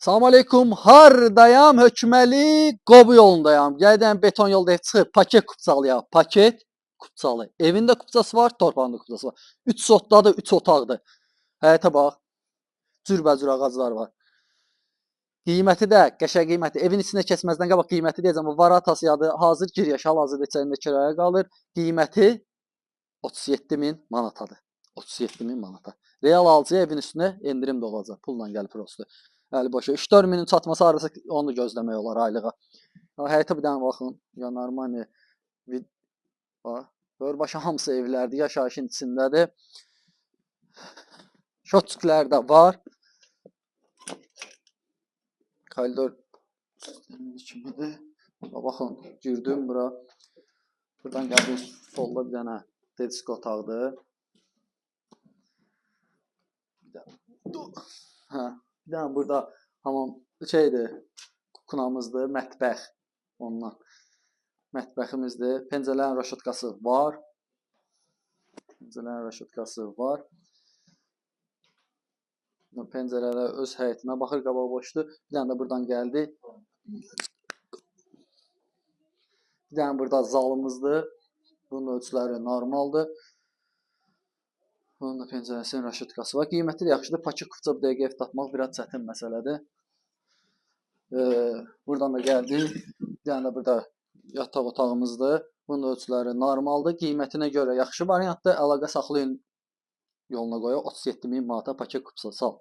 Salam aleykum. Hardayam? Hökməli Qobu yolundayam. Gəldən beton yolda çıxıb paket kupçalıya. Paket kupçalı. Evində kupçası var, torpağında kupçası var. 3 sotdadır, 3 otaqdır. Həyətə bax. Cürbəcür ağaclar var. Qiyməti də, qəşəng qiyməti. Evin içinə keçməzdən qabaq qiyməti deyəcəm. Bu Varatas yadı hazır giriş hal-hazırda içərisində kirayə qalır. Qiyməti 37 min manatadır. 37 min manata. Real alıcıya evin üstünə endirim də olacaq. Pulla gəlib prosto. Əli boşa. 3-4 minin çatması arası onu da gözləmək olar aylığa. Həyətə bir dənə baxın. Ya bax. Birbaşa hamısı evlərdir, yaşayışın içindədir. Şotçuklar da var. Koridor kimidir. Bax, Baxın, girdim bura. Buradan gəldim, solda bir dənə disk otaqdır. Bir dənə. Hə, bir dənə burada hamam şeydir, kunamızdır, mətbəx ondan. Mətbəximizdir. Pəncələrin raşotkası var. Pəncələrin raşotkası var. Bu Pəncərələr öz həyətinə baxır, qabaq boşdur. Bir dənə də buradan gəldi. Bir dənə burada zalımızdır. Bunun ölçüləri normaldır. Bunun da pəncərəsinin raşotkası var. Qiyməti də yaxşıdır. Pakı kupça bu dəqiqə ev tapmaq biraz çətin məsələdir. Ee, buradan da gəldi. Bir dənə də burada yataq otağımızdır. Bunun ölçüləri normaldır. Qiymətinə görə yaxşı variantdır. Əlaqə saxlayın yoluna qoyaq. 37 min manata paket kupça sal.